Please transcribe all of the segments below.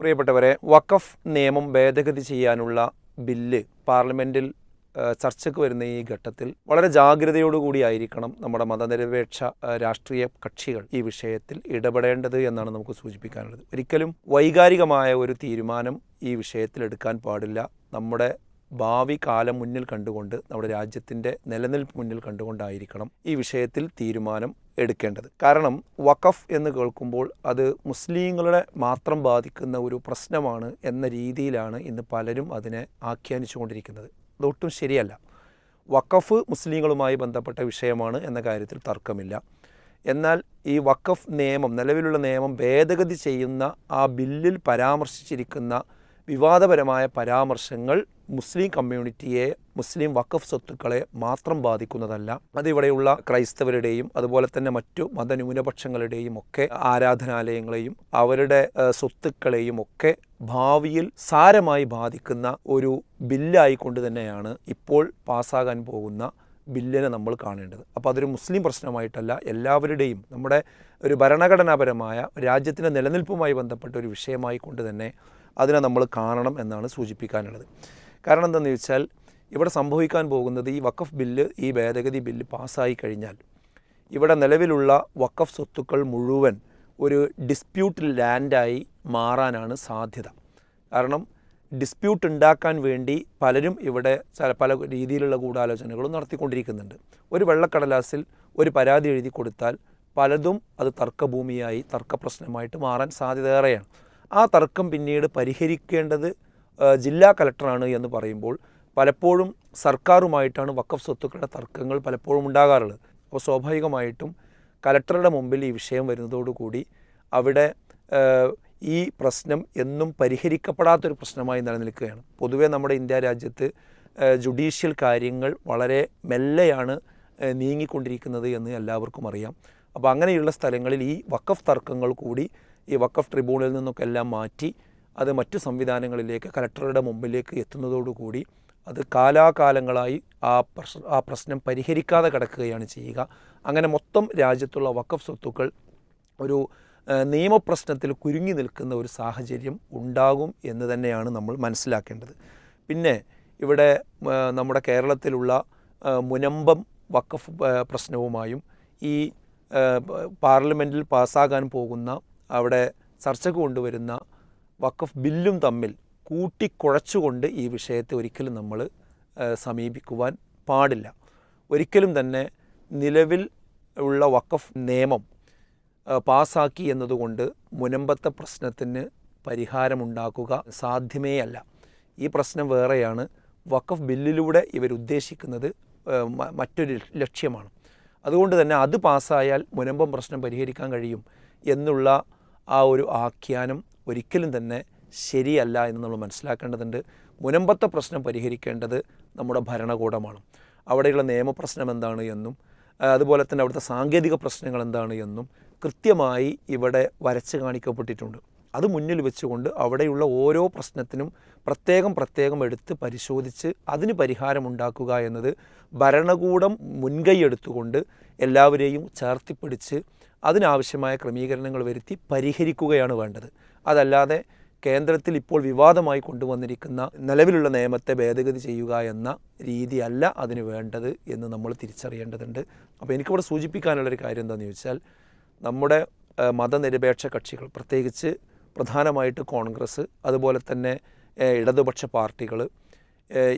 പ്രിയപ്പെട്ടവരെ വഖഫ് നിയമം ഭേദഗതി ചെയ്യാനുള്ള ബില്ല് പാർലമെന്റിൽ ചർച്ചയ്ക്ക് വരുന്ന ഈ ഘട്ടത്തിൽ വളരെ ജാഗ്രതയോടുകൂടി ആയിരിക്കണം നമ്മുടെ മതനിരപേക്ഷ രാഷ്ട്രീയ കക്ഷികൾ ഈ വിഷയത്തിൽ ഇടപെടേണ്ടത് എന്നാണ് നമുക്ക് സൂചിപ്പിക്കാനുള്ളത്. ഒരിക്കലും വൈകാരികമായ ഒരു തീരുമാനം ഈ വിഷയത്തിൽ എടുക്കാൻ പാടില്ല. നമ്മുടെ ഭാവി കാലം മുന്നിൽ കണ്ടുകൊണ്ട് നമ്മുടെ രാജ്യത്തിന്റെ നിലനിൽപ്പ് മുന്നിൽ കണ്ടുകൊണ്ടായിരിക്കണം ഈ വിഷയത്തിൽ തീരുമാനം എടുക്കേണ്ടത്. കാരണം വഖഫ് എന്ന് കേൾക്കുമ്പോൾ അത് മുസ്ലിങ്ങളുടെ മാത്രം ബാധിക്കുന്ന ഒരു പ്രശ്നമാണ് എന്ന രീതിയിലാണ് ഇന്ന് പലരും അതിനെ ആഖ്യാനിച്ചുകൊണ്ടിരിക്കുന്നത്. അതൊട്ടും ശരിയല്ല. വഖഫ് മുസ്ലിങ്ങളുമായി ബന്ധപ്പെട്ട വിഷയമാണ് എന്ന കാര്യത്തിൽ തർക്കമില്ല. എന്നാൽ ഈ വഖഫ് നിയമം നിലവിലുള്ള നിയമം ഭേദഗതി ചെയ്യുന്ന ആ ബില്ലിൽ പരാമർശിച്ചിരിക്കുന്ന വിവാദപരമായ പരാമർശങ്ങൾ മുസ്ലിം കമ്മ്യൂണിറ്റിയെ മുസ്ലിം വഖഫ് സ്വത്തുക്കളെ മാത്രം ബാധിക്കുന്നതല്ല. അതിവിടെയുള്ള ക്രൈസ്തവരുടെയും അതുപോലെ തന്നെ മറ്റു മതന്യൂനപക്ഷങ്ങളുടെയും ഒക്കെ ആരാധനാലയങ്ങളെയും അവരുടെ സ്വത്തുക്കളെയും ഒക്കെ ഭാവിയിൽ സാരമായി ബാധിക്കുന്ന ഒരു ബില്ലായിക്കൊണ്ട് തന്നെയാണ് ഇപ്പോൾ പാസ്സാകാൻ പോകുന്ന ബില്ലിനെ നമ്മൾ കാണേണ്ടത്. അപ്പോൾ അതൊരു മുസ്ലിം പ്രശ്നമായിട്ടല്ല എല്ലാവരുടെയും നമ്മുടെ ഒരു ഭരണഘടനാപരമായ രാജ്യത്തിന്റെ നിലനിൽപ്പുമായി ബന്ധപ്പെട്ട ഒരു വിഷയമായി കൊണ്ട് തന്നെ അതിനെ നമ്മൾ കാണണം എന്നാണ് സൂചിപ്പിക്കാനുള്ളത്. കാരണം എന്താണെന്ന് വെച്ചാൽ ഇവിടെ സംഭവിക്കാൻ പോകുന്നത് ഈ വഖഫ് ബില്ല് ഈ ഭേദഗതി ബില്ല് പാസ്സായി കഴിഞ്ഞാൽ ഇവിടെ നിലവിലുള്ള വഖഫ് സ്വത്തുക്കൾ മുഴുവൻ ഒരു ഡിസ്പ്യൂട്ട് ലാൻഡായി മാറാനാണ് സാധ്യത. കാരണം ഡിസ്പ്യൂട്ട് ഉണ്ടാക്കാൻ വേണ്ടി പലരും ഇവിടെ പല രീതിയിലുള്ള ഗൂഢാലോചനകളും നടത്തിക്കൊണ്ടിരിക്കുന്നുണ്ട്. ഒരു വെള്ളക്കടലാസിൽ ഒരു പരാതി എഴുതി കൊടുത്താൽ പലതും അത് തർക്കഭൂമിയായി തർക്കപ്രശ്നമായിട്ട് മാറാൻ സാധ്യത ഏറെയാണ്. ആ തർക്കം പിന്നീട് പരിഹരിക്കേണ്ടത് ജില്ലാ കലക്ടറാണ് എന്ന് പറയുമ്പോൾ പലപ്പോഴും സർക്കാരുമായിട്ടാണ് വക്കഫ് സ്വത്തുക്കളുടെ തർക്കങ്ങൾ പലപ്പോഴും ഉണ്ടാകാറുള്ളത്. അപ്പോൾ സ്വാഭാവികമായിട്ടും കലക്ടറുടെ മുമ്പിൽ ഈ വിഷയം വരുന്നതോടുകൂടി അവിടെ ഈ പ്രശ്നം എന്നും പരിഹരിക്കപ്പെടാത്തൊരു പ്രശ്നമായി നിലനിൽക്കുകയാണ്. പൊതുവേ നമ്മുടെ ഇന്ത്യ രാജ്യത്ത് ജുഡീഷ്യൽ കാര്യങ്ങൾ വളരെ മെല്ലെയാണ് നീങ്ങിക്കൊണ്ടിരിക്കുന്നത് എന്ന് എല്ലാവർക്കും അറിയാം. അപ്പോൾ അങ്ങനെയുള്ള സ്ഥലങ്ങളിൽ ഈ വക്കഫ് തർക്കങ്ങൾ കൂടി ഈ വക്കഫ് ട്രിബ്യൂണലിൽ നിന്നൊക്കെ എല്ലാം മാറ്റി അത് മറ്റ് സംവിധാനങ്ങളിലേക്ക് കലക്ടറുടെ മുമ്പിലേക്ക് എത്തുന്നതോടുകൂടി അത് കാലാകാലങ്ങളായി ആ പ്രശ്ന ആ പ്രശ്നം പരിഹരിക്കാതെ കിടക്കുകയാണ് ചെയ്യുക. അങ്ങനെ മൊത്തം രാജ്യത്തുള്ള വക്കഫ് സ്വത്തുക്കൾ ഒരു നിയമപ്രശ്നത്തിൽ കുരുങ്ങി നിൽക്കുന്ന ഒരു സാഹചര്യം ഉണ്ടാകും എന്ന് തന്നെയാണ് നമ്മൾ മനസ്സിലാക്കേണ്ടത്. പിന്നെ ഇവിടെ നമ്മുടെ കേരളത്തിലുള്ള മുനമ്പം വക്കഫ് പ്രശ്നവുമായും ഈ പാർലമെന്റിൽ പാസ്സാകാൻ പോകുന്ന അവിടെ ചർച്ചക്ക് കൊണ്ടുവരുന്ന വഖഫ് ബില്ലും തമ്മിൽ കൂട്ടിക്കുഴച്ചുകൊണ്ട് ഈ വിഷയത്തെ ഒരിക്കലും നമ്മൾ സമീപിക്കുവാൻ പാടില്ല. ഒരിക്കലും തന്നെ നിലവിൽ ഉള്ള വഖഫ് നിയമം പാസാക്കി എന്നതുകൊണ്ട് മുനമ്പത്തെ പ്രശ്നത്തിന് പരിഹാരമുണ്ടാക്കുക സാധ്യമേ അല്ല ഈ പ്രശ്നം വേറെയാണ്. വഖഫ് ബില്ലിലൂടെ ഇവരുദ്ദേശിക്കുന്നത് മറ്റൊരു ലക്ഷ്യമാണ്. അതുകൊണ്ട് തന്നെ അത് പാസ്സായാൽ മുനമ്പം പ്രശ്നം പരിഹരിക്കാൻ കഴിയും എന്നുള്ള ആ ഒരു ആഖ്യാനം ഒരിക്കലും തന്നെ ശരിയല്ല എന്ന് നമ്മൾ മനസ്സിലാക്കേണ്ടതുണ്ട്. മുനമ്പത്തെ പ്രശ്നം പരിഹരിക്കേണ്ടത് നമ്മുടെ ഭരണകൂടമാണ്. അവിടെയുള്ള നിയമപ്രശ്നം എന്താണ് എന്നും അതുപോലെ തന്നെ അവിടുത്തെ സാങ്കേതിക പ്രശ്നങ്ങൾ എന്താണ് എന്നും കൃത്യമായി ഇവിടെ വരച്ച് കാണിക്കപ്പെട്ടിട്ടുണ്ട്. അത് മുന്നിൽ വെച്ചുകൊണ്ട് അവിടെയുള്ള ഓരോ പ്രശ്നത്തിനും പ്രത്യേകം പ്രത്യേകം എടുത്ത് പരിശോധിച്ച് അതിന് പരിഹാരമുണ്ടാക്കുക എന്നത് ഭരണകൂടം മുൻകൈ എടുത്തുകൊണ്ട് എല്ലാവരെയും ചേർത്തിപ്പിടിച്ച് അതിനാവശ്യമായ ക്രമീകരണങ്ങൾ വരുത്തി പരിഹരിക്കുകയാണ് വേണ്ടത്. അതല്ലാതെ കേന്ദ്രത്തിൽ ഇപ്പോൾ വിവാദമായി കൊണ്ടുവന്നിരിക്കുന്ന നിലവിലുള്ള നിയമത്തെ ഭേദഗതി ചെയ്യുക എന്ന രീതിയല്ല അതിന് വേണ്ടത് എന്ന് നമ്മൾ തിരിച്ചറിയേണ്ടതുണ്ട്. അപ്പോൾ എനിക്കിവിടെ സൂചിപ്പിക്കാനുള്ളൊരു കാര്യം എന്താണെന്ന് ചോദിച്ചാൽ നമ്മുടെ മതനിരപേക്ഷ കക്ഷികൾ പ്രത്യേകിച്ച് പ്രധാനമായിട്ട് കോൺഗ്രസ് അതുപോലെ തന്നെ ഇടതുപക്ഷ പാർട്ടികൾ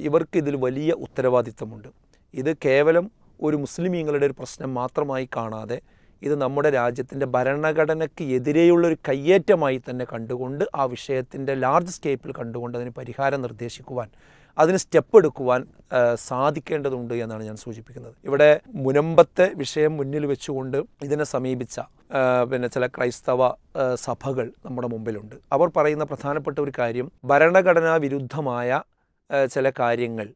ഇവർക്ക് ഇതിൽ വലിയ ഉത്തരവാദിത്തമുണ്ട്. ഇത് കേവലം ഒരു മുസ്ലിമീങ്ങളുടെ ഒരു പ്രശ്നം മാത്രമായി കാണാതെ ഇത് നമ്മുടെ രാജ്യത്തിന്റെ ഭരണഘടനയ്ക്ക് എതിരെയുള്ളൊരു കയ്യേറ്റമായി തന്നെ കണ്ടുകൊണ്ട് ആ വിഷയത്തിന്റെ ലാർജ് സ്കേപ്പിൽ കണ്ടുകൊണ്ട് അതിന് പരിഹാരം നിർദ്ദേശിക്കുവാൻ അതിന് സ്റ്റെപ്പ് എടുക്കുവാൻ സാധിക്കേണ്ടതുണ്ട് എന്നാണ് ഞാൻ സൂചിപ്പിക്കുന്നത്. ഇവിടെ മുനമ്പത്തെ വിഷയം മുന്നിൽ വെച്ചുകൊണ്ട് ഇതിനെ സമീപിച്ച പിന്നെ ചില ക്രൈസ്തവ സഭകൾ നമ്മുടെ മുമ്പിലുണ്ട്. അവർ പറയുന്ന പ്രധാനപ്പെട്ട ഒരു കാര്യം ഭരണഘടനാ വിരുദ്ധമായ ചില കാര്യങ്ങൾ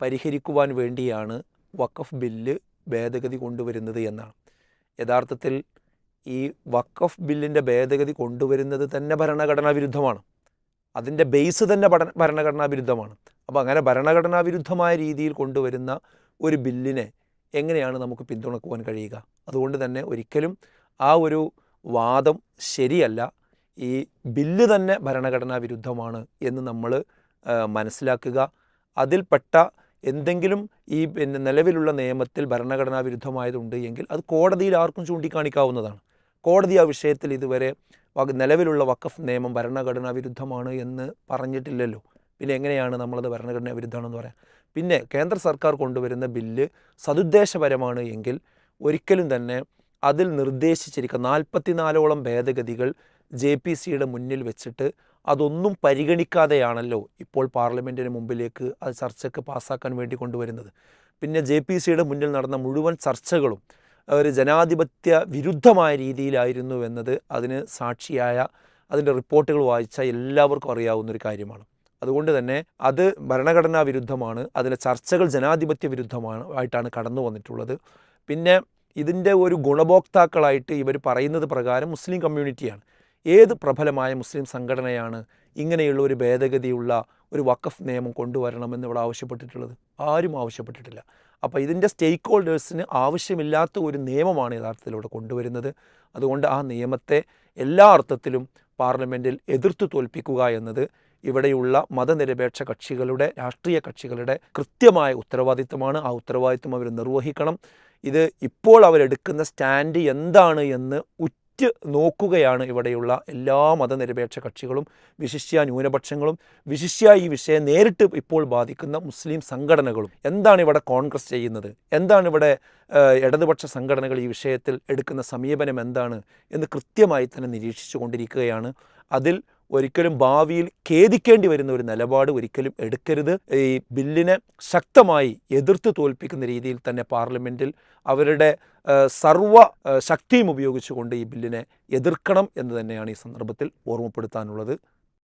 പരിഹരിക്കുവാൻ വേണ്ടിയാണ് വഖഫ് ബില്ല് ഭേദഗതി കൊണ്ടുവരുന്നത് എന്നാണ്. യഥാർത്ഥത്തിൽ ഈ വക്കഫ് ബില്ലിന്റെ ഭേദഗതി കൊണ്ടുവരുന്നത് തന്നെ ഭരണഘടനാ വിരുദ്ധമാണ്. അതിന്റെ ബേസ് തന്നെ പഠന ഭരണഘടനാ വിരുദ്ധമാണ്. അപ്പോൾ അങ്ങനെ ഭരണഘടനാ വിരുദ്ധമായ രീതിയിൽ കൊണ്ടുവരുന്ന ഒരു ബില്ലിനെ എങ്ങനെയാണ് നമുക്ക് പിന്തുണക്കുവാൻ കഴിയുക? അതുകൊണ്ട് തന്നെ ഒരിക്കലും ആ ഒരു വാദം ശരിയല്ല. ഈ ബില്ല് തന്നെ ഭരണഘടനാ വിരുദ്ധമാണ് എന്ന് നമ്മൾ മനസ്സിലാക്കുക. അതിൽപ്പെട്ട എന്തെങ്കിലും ഈ പിന്നെ നിലവിലുള്ള നിയമത്തിൽ ഭരണഘടനാ വിരുദ്ധമായതുണ്ട് എങ്കിൽ അത് കോടതിയിൽ ആർക്കും ചൂണ്ടിക്കാണിക്കാവുന്നതാണ്. കോടതി ആ വിഷയത്തിൽ ഇതുവരെ നിലവിലുള്ള വഖഫ് നിയമം ഭരണഘടനാ വിരുദ്ധമാണ് എന്ന് പറഞ്ഞിട്ടില്ലല്ലോ. പിന്നെ എങ്ങനെയാണ് നമ്മളത് ഭരണഘടനാ വിരുദ്ധമാണെന്ന് പറയാം? പിന്നെ കേന്ദ്ര സർക്കാർ കൊണ്ടുവരുന്ന ബില്ല് സതുദ്ദേശപരമാണ് എങ്കിൽ ഒരിക്കലും തന്നെ അതിൽ നിർദ്ദേശിച്ചിരിക്കുന്ന നാൽപ്പത്തിനാലോളം ഭേദഗതികൾ ജെ പി സിയുടെ മുന്നിൽ വെച്ചിട്ട് അതൊന്നും പരിഗണിക്കാതെയാണല്ലോ ഇപ്പോൾ പാർലമെന്റിന് മുമ്പിലേക്ക് അത് ചർച്ചയ്ക്ക് പാസ്സാക്കാൻ വേണ്ടി കൊണ്ടുവരുന്നത്. പിന്നെ ജെ പി സിയുടെ മുന്നിൽ നടന്ന മുഴുവൻ ചർച്ചകളും ഒരു ജനാധിപത്യ വിരുദ്ധമായ രീതിയിലായിരുന്നു എന്നത് അതിന് സാക്ഷിയായ അതിന്റെ റിപ്പോർട്ടുകൾ വായിച്ച എല്ലാവർക്കും അറിയാവുന്ന ഒരു കാര്യമാണ്. അതുകൊണ്ട് തന്നെ അത് ഭരണഘടനാ വിരുദ്ധമാണ് അതിലെ ചർച്ചകൾ ജനാധിപത്യ വിരുദ്ധമാണ് ആയിട്ടാണ് കടന്നു വന്നിട്ടുള്ളത്. പിന്നെ ഇതിന്റെ ഒരു ഗുണഭോക്താക്കളായിട്ട് ഇവർ പറയുന്നത് പ്രകാരം മുസ്ലിം കമ്മ്യൂണിറ്റിയാണ്. ഏത് പ്രബലമായ മുസ്ലിം സംഘടനയാണ് ഇങ്ങനെയുള്ള ഒരു ഭേദഗതിയുള്ള ഒരു വക്കഫ് നിയമം കൊണ്ടുവരണമെന്ന് ഇവിടെ ആവശ്യപ്പെട്ടിട്ടുള്ളത്? ആരും ആവശ്യപ്പെട്ടിട്ടില്ല. അപ്പോൾ ഇതിന്റെ സ്റ്റേക്ക് ഹോൾഡേഴ്സിന് ആവശ്യമില്ലാത്ത ഒരു നിയമമാണ് യഥാർത്ഥത്തിൽ ഇവിടെ കൊണ്ടുവരുന്നത്. അതുകൊണ്ട് ആ നിയമത്തെ എല്ലാ അർത്ഥത്തിലും പാർലമെന്റിൽ എതിർത്ത് തോൽപ്പിക്കുക എന്നത് ഇവിടെയുള്ള മതനിരപേക്ഷ കക്ഷികളുടെ രാഷ്ട്രീയ കക്ഷികളുടെ കൃത്യമായ ഉത്തരവാദിത്തമാണ് ആ ഉത്തരവാദിത്തം അവർ നിർവഹിക്കണം. ഇത് ഇപ്പോൾ അവരെടുക്കുന്ന സ്റ്റാൻഡ് എന്താണ് എന്ന് ഉറ്റ് നോക്കുകയാണ് ഇവിടെയുള്ള എല്ലാ മതനിരപേക്ഷ കക്ഷികളും വിശിഷ്യ ന്യൂനപക്ഷങ്ങളും വിശിഷ്യ ഈ വിഷയം നേരിട്ട് ഇപ്പോൾ ബാധിക്കുന്ന മുസ്ലിം സംഘടനകളും. എന്താണ് ഇവിടെ കോൺഗ്രസ് ചെയ്യുന്നത്? എന്താണ് ഇവിടെ ഇടതുപക്ഷ സംഘടനകൾ ഈ വിഷയത്തിൽ എടുക്കുന്ന സമീപനം എന്താണ് എന്ന് കൃത്യമായി തന്നെ നിരീക്ഷിച്ചു കൊണ്ടിരിക്കുകയാണ് അതിൽ ഒരിക്കലും ഭാവിയിൽ ഖേദിക്കേണ്ടി വരുന്ന ഒരു നിലപാട് ഒരിക്കലും എടുക്കരുത്. ഈ ബില്ലിനെ ശക്തമായി എതിർത്ത് തോൽപ്പിക്കുന്ന രീതിയിൽ തന്നെ പാർലമെന്റിൽ അവരുടെ സർവ ശക്തിയും ഉപയോഗിച്ചുകൊണ്ട് ഈ ബില്ലിനെ എതിർക്കണം എന്ന് തന്നെയാണ് ഈ സന്ദർഭത്തിൽ ഓർമ്മപ്പെടുത്താനുള്ളത്.